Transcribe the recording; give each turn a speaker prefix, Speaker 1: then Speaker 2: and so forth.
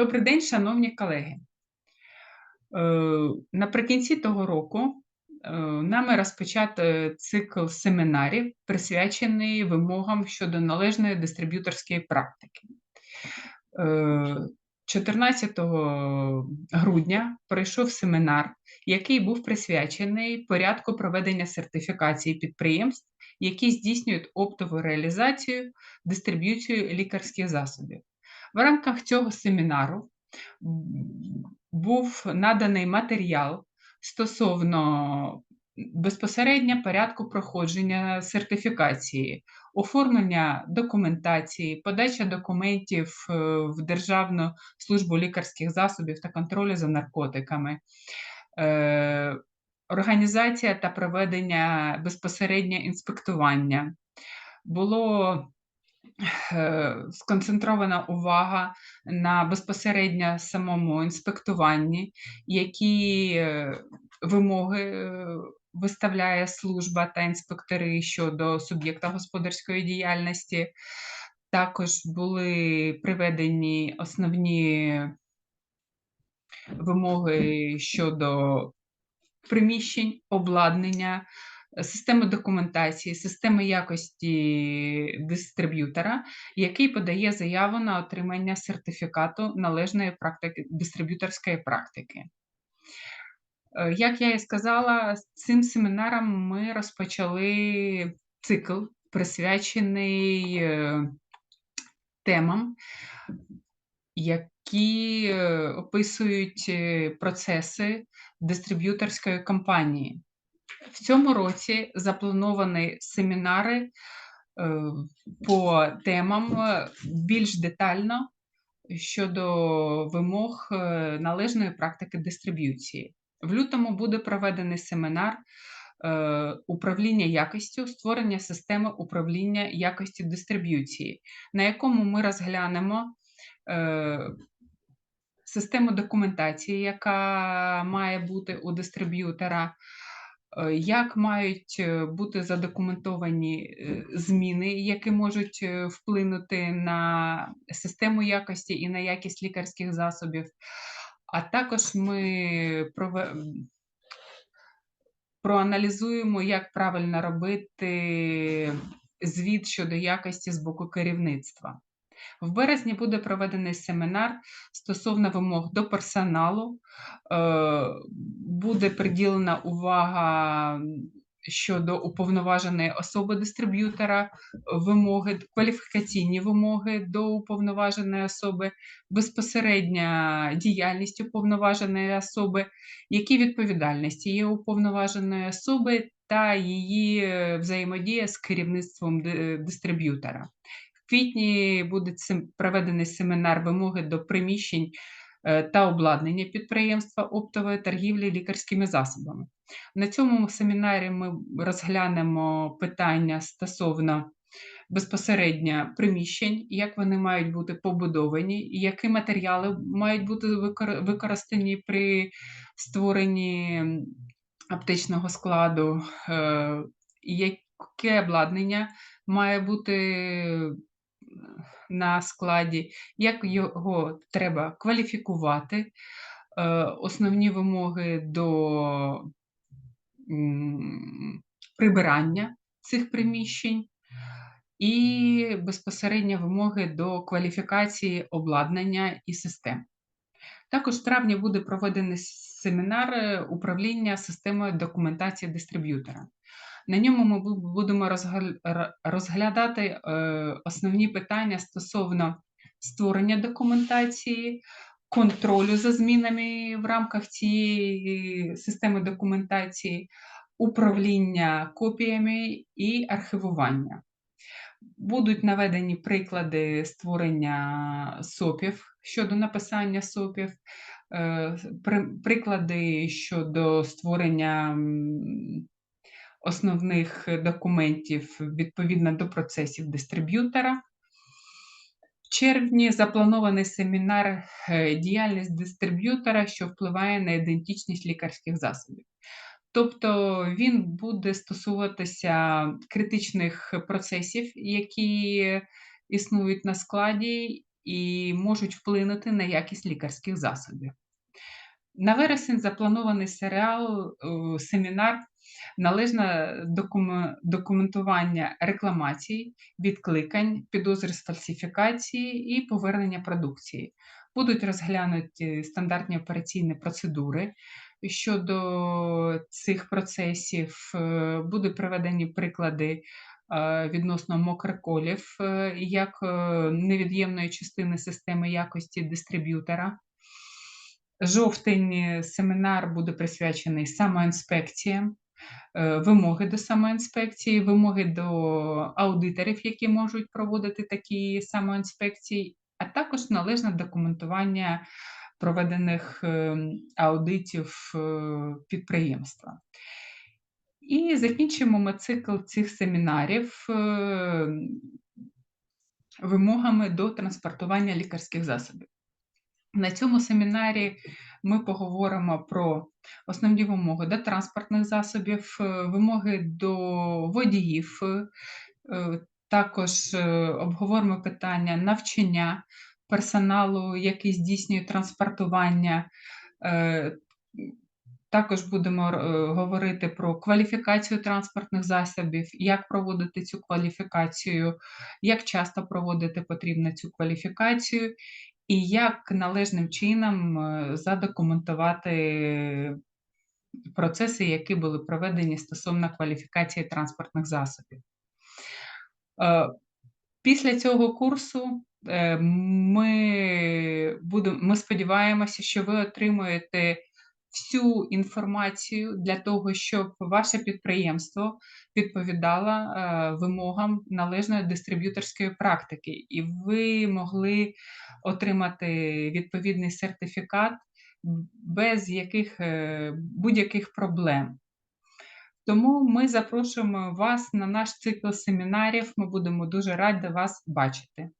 Speaker 1: Добрий день, шановні колеги. Е, Наприкінці того року е, нами розпочато цикл семінарів, присвячений вимогам щодо належної дистриб'юторської практики. Е, 14 грудня пройшов семінар, який був присвячений порядку проведення сертифікації підприємств, які здійснюють оптову реалізацію, дистриб'юцію лікарських засобів. В рамках цього семінару був наданий матеріал стосовно безпосередньо порядку проходження сертифікації, оформлення документації, подача документів е, в Державну службу лікарських засобів та контролю за наркотиками. Е, організація та проведення безпосередньо інспектування. Було сконцентрована увага на безпосередньо самому інспектуванні, які е, вимоги е, виставляє служба та інспектори щодо суб'єкта господарської діяльності. Також були приведені основні вимоги щодо приміщень, обладнання, системи документації, системи якості дистриб'ютора, який подає заяву на отримання сертифікату належної практики дистриб'юторської практики. Е, Як я і сказала, цим семінаром ми розпочали цикл, присвячений е, темам, які е, описують процеси дистриб'юторської компанії. В цьому році заплановані семінари е, по темам е, більш детально щодо вимог е, належної практики дистриб'юції. В лютому буде проведений семінар управління якістю, створення системи управління якості дистриб'юції, на якому ми розглянемо систему документації, яка має бути у дистриб'ютора, е, як мають е, бути задокументовані е, зміни, які можуть е, вплинути на систему якості і на якість лікарських засобів. А також ми проаналізуємо, як правильно робити звіт щодо якості з боку керівництва. В березні буде проведений семінар стосовно вимог до персоналу. Е, Буде приділена увага щодо уповноваженої особи дистриб'ютора, вимоги, кваліфікаційні вимоги до уповноваженої особи, безпосередня діяльність уповноваженої особи, які відповідальності є уповноваженої особи та її взаємодія з керівництвом дистриб'ютора. Квітні буде проведений семінар вимоги до приміщень е, та обладнання підприємства оптової торгівлі лікарськими засобами. На цьому семінарі ми розглянемо питання стосовно безпосередньо приміщень, як вони мають бути побудовані, які матеріали мають бути використані при створенні аптечного складу, е, яке обладнання має бути на складі, як його треба кваліфікувати, е, основні вимоги до прибирання цих приміщень і безпосередньо вимоги до кваліфікації обладнання і систем. Також в травні буде проведений семінар управління системою документації дистриб'ютора. На ньому ми будемо розглядати е, основні питання стосовно створення документації, контролю за змінами в рамках цієї системи документації, управління копіями і архівування. Будуть наведені приклади створення СОПів щодо написання СОПів, е, приклади щодо створення основних документів відповідно до процесів дистриб'ютора. В червні запланований семінар е, діяльність дистриб'ютора, що впливає на ідентичність лікарських засобів. Тобто він буде стосуватися критичних процесів, які існують на складі, і можуть вплинути на якість лікарських засобів. На вересень запланований серіал, е, семінар належне документування рекламацій, відкликань, підозр з фальсифікації і повернення продукції. Будуть розглянуті стандартні операційні процедури щодо цих процесів. Е, Будуть приведені приклади е, відносно мокроколів е, як невід'ємної частини системи якості дистриб'ютора. Жовтень семінар буде присвячений самоінспекціям, вимоги до самоінспекції, вимоги до аудиторів, які можуть проводити такі самоінспекції, а також належне документування проведених ем, аудитів е, підприємства. І закінчимо ми цикл цих семінарів е, вимогами до транспортування лікарських засобів. На цьому семінарі ми поговоримо про основні вимоги до транспортних засобів, е, вимоги до водіїв. е, Також е, обговоримо питання навчання персоналу, який здійснює транспортування. Також будемо говорити про кваліфікацію транспортних засобів, як проводити цю кваліфікацію, як часто проводити потрібно цю кваліфікацію, і як належним чином е, задокументувати процеси, які були проведені стосовно кваліфікації транспортних засобів. Е, Після цього курсу е, ми, будемо, ми сподіваємося, що ви отримуєте всю інформацію для того, щоб ваше підприємство відповідало е, вимогам належної дистриб'юторської практики, і ви могли отримати відповідний сертифікат без яких, е, будь-яких проблем. Тому ми запрошуємо вас на наш цикл семінарів. Ми будемо дуже раді вас бачити.